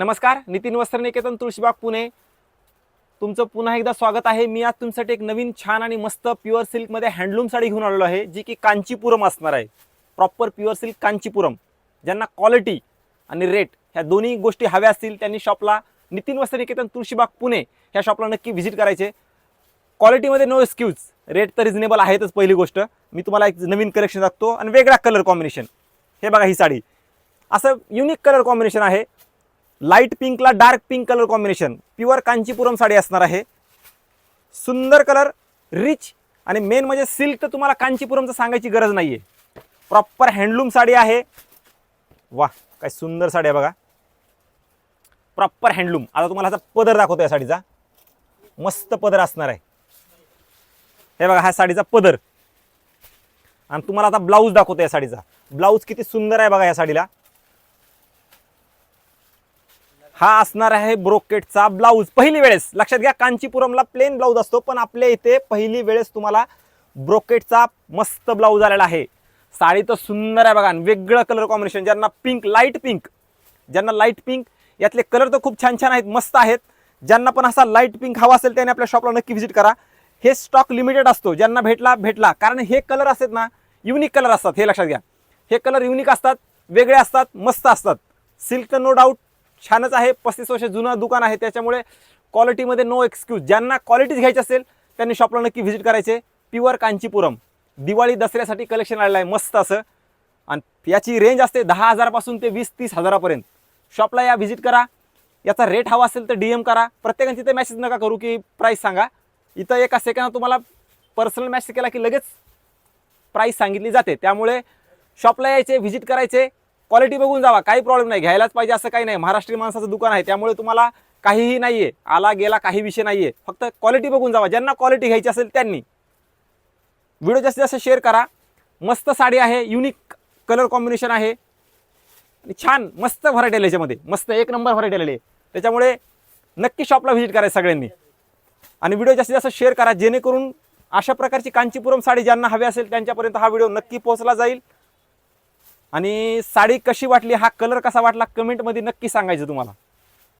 नमस्कार नितीन वस्त्रनिकेतन तुळशीबाग पुणे. तुमचं पुन्हा एकदा स्वागत आहे. मी आज तुमच्यासाठी एक नवीन छान आणि मस्त प्युअर सिल्कमध्ये हँडलूम साडी घेऊन आलेलो आहे जी की कांचीपुरम असणार आहे. Proper pure silk Kanchipuram. ज्यांना क्वालिटी आणि रेट ह्या दोन्ही गोष्टी हव्या असतील त्यांनी शॉपला नितीन वस्त्रनिकेतन तुळशीबाग पुणे ह्या शॉपला नक्की व्हिजिट करायचे. क्वालिटीमध्ये नो एक्सक्यूज रेट तर रिजनेबल आहेतच पहिली गोष्ट. मी तुम्हाला एक नवीन कलेक्शन दाखवतो आणि वेगळा कलर कॉम्बिनेशन हे बघा ही साडी. असं युनिक कलर कॉम्बिनेशन आहे. Light पिंकला dark pink colour combination. Pure Kanchipuram sari असणार आहे. सुंदर कलर रिच आणि मेन म्हणजे सिल्क तर तुम्हाला कांचीपुरमचं सांगायची गरज नाही आहे प्रॉपर हँडलूम साडी आहे. वा काय सुंदर साडी आहे बघा. प्रॉपर हँडलूम आता तुम्हाला ह्याचा पदर दाखवतो या साडीचा. मस्त पदर असणार आहे. हे बघा ह्या साडीचा पदर. आणि तुम्हाला आता ब्लाऊज दाखवतो या साडीचा. ब्लाऊज किती सुंदर आहे बघा या साडीला. हा असणार आहे ब्रोकेटचा ब्लाऊज. पहिली वेळेस लक्षात घ्या कांचीपुरमला प्लेन ब्लाऊज असतो पण आपल्या इथे पहिली वेळेस तुम्हाला ब्रोकेटचा मस्त ब्लाऊज आलेला आहे. साडी तर सुंदर आहे बघा वेगळं कलर कॉम्बिनेशन ज्यांना पिंक लाइट पिंक ज्यांना लाइट पिंक यातले कलर तर खूप छान छान आहेत मस्त आहेत. ज्यांना पण असा लाइट पिंक हवा असेल त्याने आपल्या शॉपला नक्की व्हिजिट करा. हे स्टॉक लिमिटेड असतो ज्यांना भेटला भेटला. कारण हे कलर असतात ना युनिक कलर असतात हे लक्षात घ्या. हे कलर युनिक असतात वेगळे असतात मस्त असतात. सिल्क तर नो डाऊट छानच आहे. पस्तीस वर्ष जुनं दुकान आहे. त्याच्यामुळे क्वालिटीमध्ये नो एक्सक्यूज ज्यांना क्वालिटीज घ्यायची असेल त्यांनी शॉपला नक्की व्हिजिट करायचे. प्युअर कांचीपुरम. दिवाळी दसऱ्यासाठी कलेक्शन आलेलं आहे. मस्त असं. आणि याची रेंज असते दहा हजारापासून ते वीस तीस हजारापर्यंत. शॉपला या व्हिजिट करा. याचा रेट हवा असेल तर डी एम करा. प्रत्येकाने तिथे मेसेज नका करू की प्राईस सांगा. इथं एका सेकंदात तुम्हाला पर्सनल मेसेज केला की लगेच प्राईस सांगितली जाते. त्यामुळे शॉपला यायचे व्हिजिट करायचे. क्वालिटी बघून जावा. काही प्रॉब्लेम नाही. घ्यायलाच पाहिजे असं काही नाही. महाराष्ट्रीय माणसाचं दुकान आहे. त्यामुळे तुम्हाला काहीही नाही आहे आला गेला काही विषय नाही आहे फक्त क्वालिटी बघून जावा. ज्यांना क्वालिटी घ्यायची असेल त्यांनी. व्हिडिओ जास्तीत जास्त शेअर करा. मस्त साडी आहे. युनिक कलर कॉम्बिनेशन आहे. आणि छान मस्त व्हरायटी आली याच्यामध्ये. मस्त एक नंबर व्हरायटी आलेली आहे. त्याच्यामुळे नक्की शॉपला व्हिजिट करायचं सगळ्यांनी. आणि व्हिडिओ जास्तीत जास्त शेअर करा. जेणेकरून अशा प्रकारची कांचीपुरम साडी ज्यांना हवी असेल त्यांच्यापर्यंत हा व्हिडिओ नक्की पोहोचला जाईल. आणि साडी कशी वाटली हा कलर कसा वाटला कमेंटमध्ये नक्की सांगायचं तुम्हाला.